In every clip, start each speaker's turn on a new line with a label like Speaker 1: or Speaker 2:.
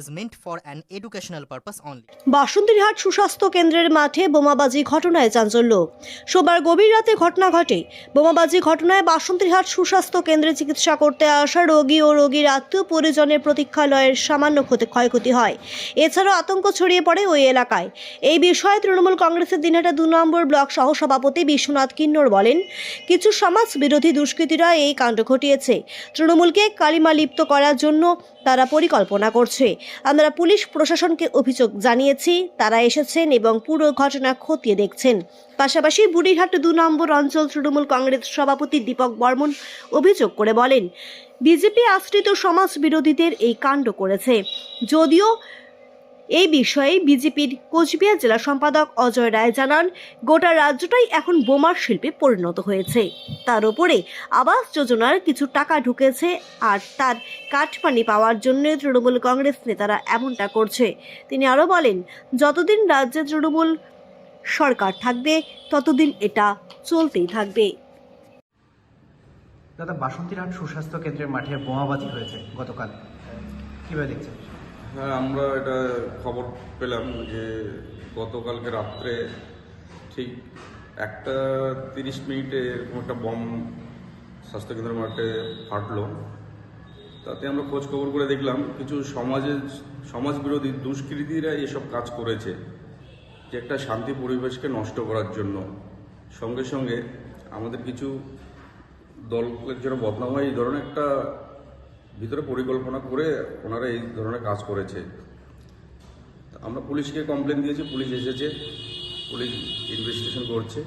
Speaker 1: is meant
Speaker 2: সুস্বাস্থ্য কেন্দ্রের মাঠে বোমাবাজি ঘটনায় চাঞ্চল্য। সোমবার গভীর রাতে ঘটনা ঘটে। বোমাবাজি ঘটনায় বাসন্তীরহাট সুস্বাস্থ্য কেন্দ্রে চিকিৎসা করতে আসা রোগী ও রোগীর আত্মীয় পরিজনের প্রতীক্ষালয়ের সামান্য ক্ষতি ক্ষয়ক্ষতি হয়। এছাড়াও আতঙ্ক ছড়িয়ে পড়ে ওই এলাকায়। এই বিষয়ে তৃণমূল কংগ্রেসের দিনহাটা দু নম্বর ব্লক সহ সভাপতি বিশ্বনাথ কিন্নর বলেন, কিছু সমাজ বিরোধী দুষ্কৃতীরা এই কাণ্ড ঘটিয়েছে। তৃণমূলকে কালিমা লিপ্ত করার জন্য তারা পরিকল্পনা করছে। আমরা পুলিশ প্রশাসনকে অভিযোগ জানিয়েছি, তারা এসেছেন এবং পুরো ঘটনা খতিয়ে দেখছেন। পাশাপাশি বুড়িঘাট দু নম্বর অঞ্চল তৃণমূল কংগ্রেস সভাপতি দীপক বর্মন অভিযোগ করে বলেন, বিজেপি আশ্রিত সমাজ বিরোধীদের এই কাণ্ড করেছে। যদিও এই বিষয়ে বিজেপির কোচবিহার জেলা সম্পাদক অজয় রায় জানান, গোটা রাজ্যটাই এখন বোমার শিল্পে পরিণত হয়েছে। তার উপরে আবাস যোজনার কিছু টাকা ঢুকেছে আর তার কাঠপানি পাওয়ার জন্য তৃণমূল কংগ্রেস নেতারা এমনটা করছে। তিনি আরও বলেন, যতদিন রাজ্যে তৃণমূল সরকার থাকবে, ততদিন এটা চলতেই থাকবে।
Speaker 3: দাদা, বাসন্তীরহাট সুস্বাস্থ্য কেন্দ্রের মাঠে বোমাবাজি হয়েছে গতকাল। কীভাবে দেখছেন?
Speaker 4: হ্যাঁ আমরা এটা খবর পেলাম যে গতকালকে রাত্রে ঠিক একটা তিরিশ মিনিটে এরকম একটা বম স্বাস্থ্যকেন্দ্রের মাঠে ফাটলো। তাতে আমরা খোঁজ খবর করে দেখলাম, কিছু সমাজের সমাজ বিরোধী দুষ্কৃতীরা এসব কাজ করেছে যে একটা শান্তি পরিবেশকে নষ্ট করার জন্য। সঙ্গে সঙ্গে আমাদের কিছু দলের জন্য বদনাম হয়, এই ধরনের একটা ভিতরে পরিকল্পনা করে ওনারা এই ধরনের কাজ করেছে। আমরা পুলিশকে কমপ্লেন দিয়েছি পুলিশ এসেছে পুলিশ ইনভেস্টিগেশন করছে।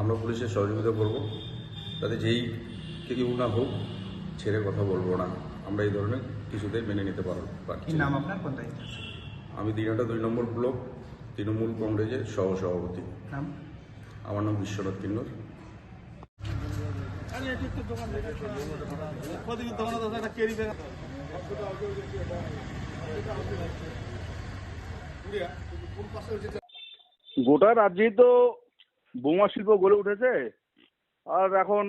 Speaker 4: আমরা পুলিশের সহযোগিতা করব। তাতে যেই কেউ না হোক ছেড়ে কথা বলব না। আমরা এই ধরনের কিছুতেই মেনে নিতে পারব
Speaker 3: কি নাম আপনার? কোন দায়িত্ব
Speaker 4: আমি দিনাটা দুই নম্বর ব্লক তৃণমূল কংগ্রেসের সহ সভাপতি আমার নাম বিশ্বনাথ কিন্নর।
Speaker 5: গোটা রাজ্যেই তো বোমা শিল্প গড়ে উঠেছে। আর এখন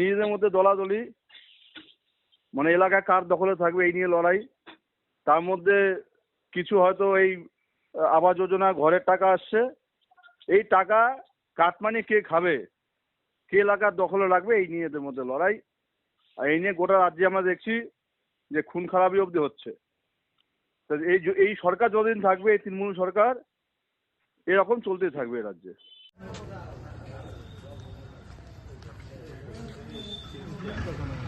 Speaker 5: নিজেদের মধ্যে দলাদলি। মানে এলাকা কার দখলে থাকবে এই নিয়ে লড়াই। তার মধ্যে কিছু হয়তো এই আবাস যোজনা, ঘরের টাকা আসছে। এই টাকা কাটমানি কে খাবে? কে এলাকার দখলে রাখবে এই নিয়ে এদের মধ্যে লড়াই আর এই নিয়ে গোটা রাজ্যে আমরা দেখছি যে খুন খারাপই অবধি হচ্ছে এই এই সরকার যতদিন থাকবে, এই তৃণমূল সরকার এরকম চলতে থাকবে রাজ্যে Thank you.